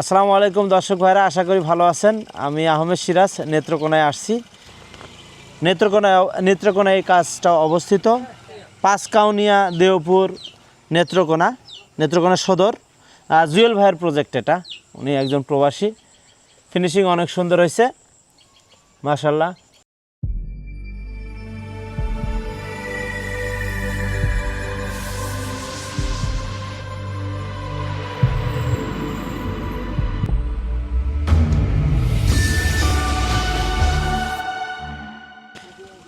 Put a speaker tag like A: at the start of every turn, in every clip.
A: আসসালামু আলাইকুম দর্শক ভাইরা, আশা করি ভালো আছেন। আমি আহমেদ সিরাজ, নেত্রকোনায় আসছি। নেত্রকোনায় নেত্রকোনায় এই কাজটা অবস্থিত। পাঁচকাউনিয়া, দেওপুর, নেত্রকোনা নেত্রকোনা সদর। জুয়েল ভাইয়ের প্রজেক্ট এটা। উনি একজন প্রবাসী। ফিনিশিং অনেক সুন্দর হয়েছে। মাশাল্লাহ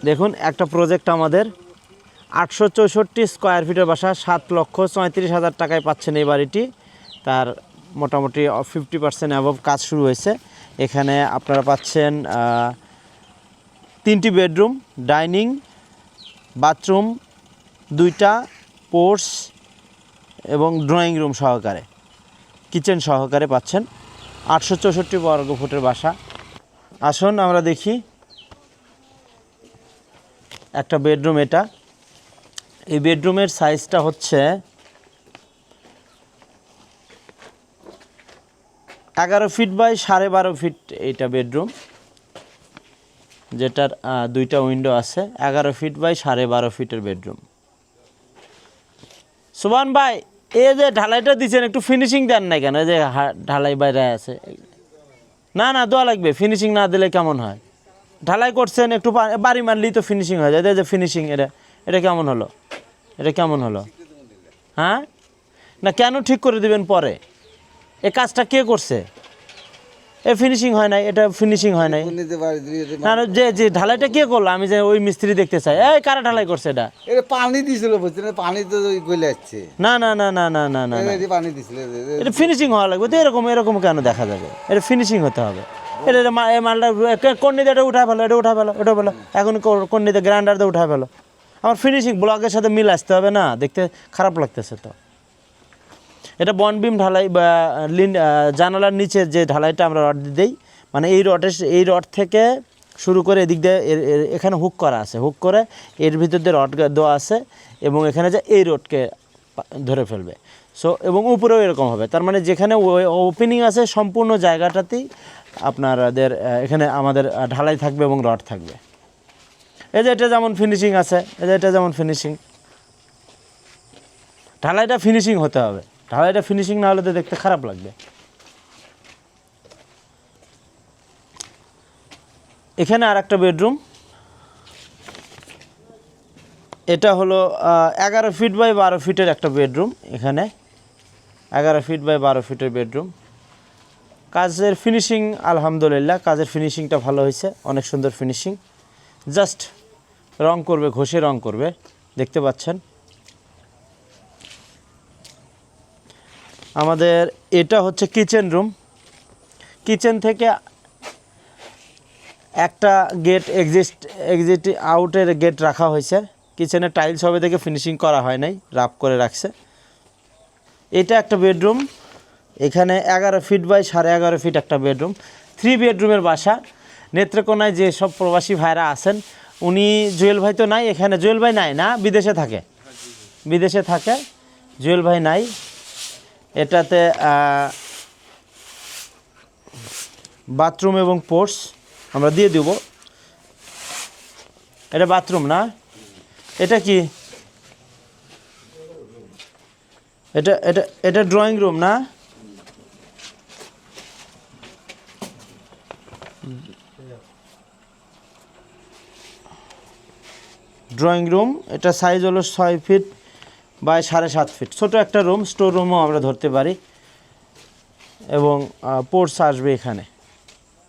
A: দেখুন, একটা প্রজেক্ট আমাদের। আটশো চৌষট্টি স্কোয়ার ফিটের বাসা, সাত লক্ষ চৌত্রিশ হাজার টাকায় পাচ্ছেন এই বাড়িটি। তার মোটামুটি ফিফটি পার্সেন্ট অ্যাবভ কাজ শুরু হয়েছে। এখানে আপনারা পাচ্ছেন তিনটি বেডরুম ডাইনিং বাথরুম দুইটা পোর্স এবং ড্রয়িং রুম সহকারে কিচেন সহকারে পাচ্ছেন। আটশো চৌষট্টি বর্গ ফুটের বাসা। আসুন আমরা দেখি। একটা বেডরুম এটা। এই বেডরুমের সাইজটা হচ্ছে এগারো ফিট বাই সাড়ে বারো ফিট এইটা বেডরুম, যেটার দুইটা উইন্ডো আছে, এগারো ফিট বাই সাড়ে বারো ফিটের বেডরুম। সুবান ভাই, এই যে ঢালাইটা দিচ্ছেন একটু ফিনিশিং দেন না কেন? এই যে ঢালাই বাইরে আছে। না না, দোয়া লাগবে ফিনিশিং না দিলে কেমন হয়? ঢালাই করছেন একটু বাড়ি মারলেই তো ফিনিশিং হয়ে যায়। যে ফিনিশিং এটা এটা কেমন হলো? এটা কেমন হলো? হ্যাঁ? না কেন ঠিক করে দিবেন পরে? এ কাজটা কে করছে? এ ফিনিশিং হয় নাই এটা ফিনিশিং হয় নাই। না যে যে ঢালাইটা কে করল? আমি যে ওই মিস্ত্রি দেখতে চাই। এই কারা ঢালাই করছে এটা?
B: এটা পানি দিছিল বুঝছেন পানি তো ওই গলে যাচ্ছে
A: না না না না না না না
B: পানি দিছিল
A: এটা ফিনিশিং হওয়া লাগবে। তো এরকম এরকম কেন দেখা যাবে? এটা ফিনিশিং হতে হবে। এটা মালটা কন্নিতে এটা উঠা ফেলো এটা উঠা ফেলো এটা ফেলো এখন কন্নিতে গ্রাইন্ডার দিয়ে উঠা ফেলো আমার ফিনিশিং ব্লকের সাথে মিল আসতে হবে না, দেখতে খারাপ লাগতেছে তো। এটা বনবিম ঢালাই বা, লিন জানালার নিচে যে ঢালাইটা আমরা রড দিই মানে এই রডের এই রড থেকে শুরু করে এদিক দিয়ে এখানে হুক করা আছে। হুক করে এর ভিতর দিয়ে রড দেওয়া আছে এবং এখানে যে এই রডকে ধরে ফেলবে। সো এবং উপরেও এরকম হবে। তার মানে যেখানে ওপেনিং আছে, সম্পূর্ণ জায়গাটাতেই আপনাদের এখানে আমাদের ঢালাই থাকবে এবং রড থাকবে। এই যে এটা যেমন ফিনিশিং আছে, এই যে এটা যেমন ফিনিশিং ঢালাইটা ফিনিশিং হতে হবে। ঢালাইটা ফিনিশিং না হলে তো দেখতে খারাপ লাগবে। এখানে আর একটা বেডরুম। এটা হলো এগারো ফিট বাই বারো ফিটের একটা বেডরুম এখানে। এগারো ফিট বাই বারো ফিটের বেডরুম। কাজের ফিনিশিং আলহামদুলিল্লাহ, কাজের ফিনিশিংটা ভালো হয়েছে, অনেক সুন্দর ফিনিশিং জাস্ট রং করবে, ঘষে রং করবে, দেখতে পাচ্ছেন। আমাদের এটা হচ্ছে কিচেন রুম কিচেন থেকে একটা গেট এক্সিস্ট এক্সিট আউটের গেট রাখা হয়েছে। কিচেনের টাইলস হবে থেকে ফিনিশিং করা হয় নাই রাপ করে রাখছে। এটা একটা বেডরুম এখানে এগারো ফিট বাই সাড়ে এগারো ফিট একটা বেডরুম থ্রি বেডরুমের বাসা। নেত্রকোনায় যে সব প্রবাসী ভাইরা আছেন, উনি জুয়েল ভাই তো নাই, এখানে জুয়েল ভাই নাই না? বিদেশে থাকে? বিদেশে থাকে, জুয়েল ভাই নাই। এটাতে বাথরুম এবং পোর্টস আমরা দিয়ে দেব। এটা বাথরুম না? এটা কি? এটা এটা এটা ড্রয়িং রুম না? ড্রয়িং রুম এটা সাইজ হলো ছয় ফিট বাই সাড়ে সাত ফিট ছোটো একটা রুম স্টোর রুমও আমরা ধরতে পারি। এবং পোর্টস আসবে এখানে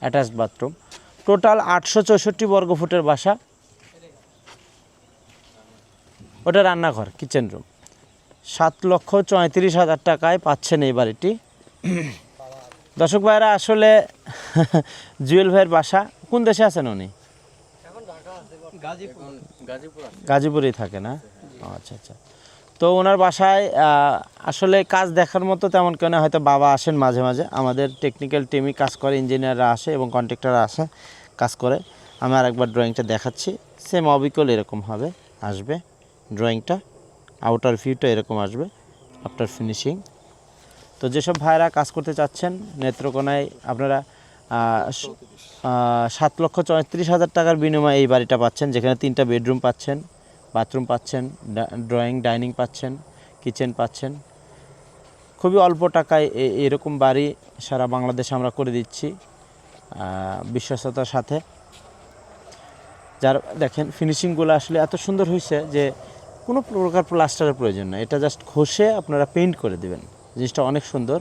A: অ্যাটাচড বাথরুম টোটাল আটশো চৌষট্টি বর্গ ফুটের বাসা। ওটা রান্নাঘর কিচেন রুম সাত লক্ষ চৌত্রিশ হাজার টাকায় পাচ্ছেন এই বাড়িটি। দর্শক ভাইরা আসলে জুয়েল ভাইয়ের বাসা কোন দেশে আছেন উনি? গাজীপুরেই থাকে না? আচ্ছা আচ্ছা। তো ওনার বাসায় আসলে কাজ দেখার মতো তেমন কেউ না হয়তো বাবা আসেন মাঝে মাঝে। আমাদের টেকনিক্যাল টিমই কাজ করে ইঞ্জিনিয়াররা আসে এবং কন্ট্রাক্টররা আসে কাজ করে। আমি আরেকবার ড্রয়িংটা দেখাচ্ছি। সেম অবিকল এরকম হবে আসবে। ড্রয়িংটা আউটার ভিউটা এরকম আসবে আফটার ফিনিশিং তো যেসব ভাইরা কাজ করতে চাচ্ছেন, নেত্রকোনায় আপনারা সাত লক্ষ চৌত্রিশ হাজার টাকার বিনিময়ে এই বাড়িটা পাচ্ছেন, যেখানে তিনটা বেডরুম পাচ্ছেন, বাথরুম পাচ্ছেন ড্রয়িং, ডাইনিং পাচ্ছেন, কিচেন পাচ্ছেন। খুবই অল্প টাকায় এরকম বাড়ি সারা বাংলাদেশে আমরা করে দিচ্ছি বিশ্বস্ততার সাথে। যার, দেখেন ফিনিশিংগুলো আসলে এত সুন্দর হয়েছে যে কোনো প্রকার প্লাস্টারের প্রয়োজন নেই, এটা জাস্ট ঘষে আপনারা পেইন্ট করে দেবেন। জিনিসটা অনেক সুন্দর।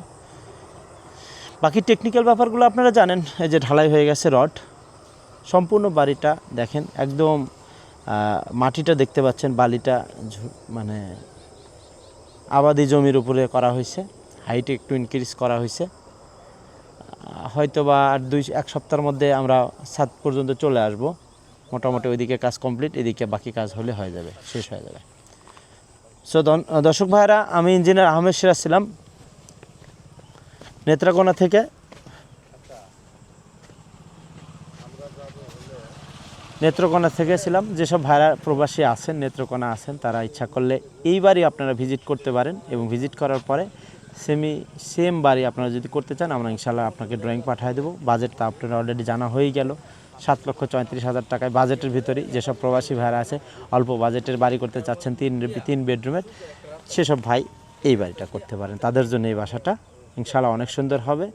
A: বাকি টেকনিক্যাল ব্যাপারগুলো আপনারা জানেন, এই যে ঢালাই হয়ে গেছে রড। সম্পূর্ণ বাড়িটা দেখেন, একদম মাটিটা দেখতে পাচ্ছেন, বালিটা মানে আবাদি জমির উপরে করা হয়েছে। হাইট একটু ইনক্রিজ করা হয়েছে। হয়তো বা আর দুই, এক সপ্তাহের মধ্যে আমরা সাত পর্যন্ত চলে আসব। মোটামুটি ওইদিকে কাজ কমপ্লিট এদিকে বাকি কাজ হলে হয়ে যাবে, শেষ হয়ে যাবে। সো দর্শক ভাইরা আমি ইঞ্জিনিয়ার আহমেদ সিরাজ ছিলাম। নেত্রাকোনা থেকে। নেত্রকোনা থেকে ছিলাম যেসব ভাইরা প্রবাসী আছেন, নেত্রকোনা আছেন, তারা ইচ্ছা করলে এই বাড়ি আপনারা ভিজিট করতে পারেন এবং ভিজিট করার পরে সেমি সেম বাড়ি আপনারা যদি করতে চান, আমরা ইনশাল্লাহ আপনাকে ড্রয়িং পাঠিয়ে দেবো। বাজেট বাজেটটা আপনারা অলরেডি জানা হয়েই গেল। সাত লক্ষ চৌত্রিশ হাজার টাকায় বাজেটের ভিতরেই যেসব প্রবাসী ভাইরা আছে, অল্প বাজেটের বাড়ি করতে চাচ্ছেন, তিন তিন বেডরুমের সেসব ভাই এই বাড়িটা করতে পারেন। তাদের জন্য এই বাসাটা ইনশাল্লাহ অনেক সুন্দর হবে।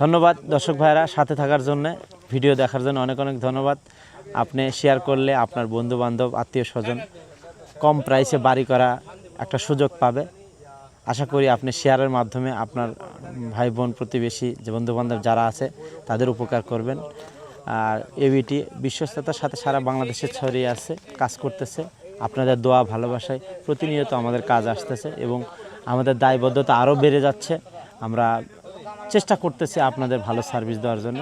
A: ধন্যবাদ দর্শক ভাইরা সাথে থাকার জন্য। ভিডিও দেখার জন্য অনেক অনেক ধন্যবাদ। আপনি শেয়ার করলে আপনার বন্ধু বান্ধব আত্মীয় স্বজন কম প্রাইসে বাড়ি করা একটা সুযোগ পাবে। আশা করি আপনি শেয়ারের মাধ্যমে আপনার ভাই বোন প্রতিবেশী যে বন্ধু বান্ধব যারা আছে, তাদের উপকার করবেন। আর এবিটি বিশ্বস্ততার সাথে সারা বাংলাদেশে ছড়িয়ে আছে, কাজ করতেছে। আপনাদের দোয়া, ভালোবাসায় প্রতিনিয়ত আমাদের কাজ আসতেছে এবং আমাদের দায়বদ্ধতা আরও বেড়ে যাচ্ছে। আমরা চেষ্টা করতেছি আপনাদের ভালো সার্ভিস দেওয়ার জন্য,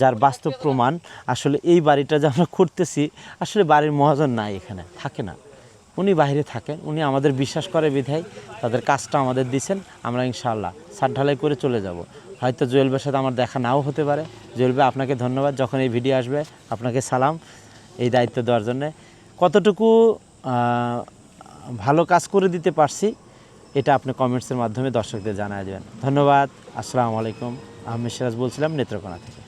A: যার বাস্তব প্রমাণ আসলে এই বাড়িটা যে আমরা করতেছি, আসলে বাড়ির মহাজন নাই এখানে, থাকে না। উনি বাইরে থাকেন, উনি আমাদের বিশ্বাস করে বিধায় তাদের কাজটা আমাদের দিছেন, আমরা ইনশাআল্লাহ সার ঢালাই করে চলে যাব। হয়তো জুয়েল ভাইয়ের সাথে আমার দেখা নাও হতে পারে। জুয়েল ভাই, আপনাকে ধন্যবাদ, যখন এই ভিডিও আসবে, আপনাকে সালাম এই দায়িত্ব দেওয়ার জন্যে। কতটুকু ভালো কাজ করে দিতে পারছি এটা আপনি কমেন্টসের মাধ্যমে দর্শকদের জানা দেবেন। ধন্যবাদ, আসসালামু আলাইকুম। আহমেদ সিরাজ বলছিলাম নেত্রকোনা থেকে।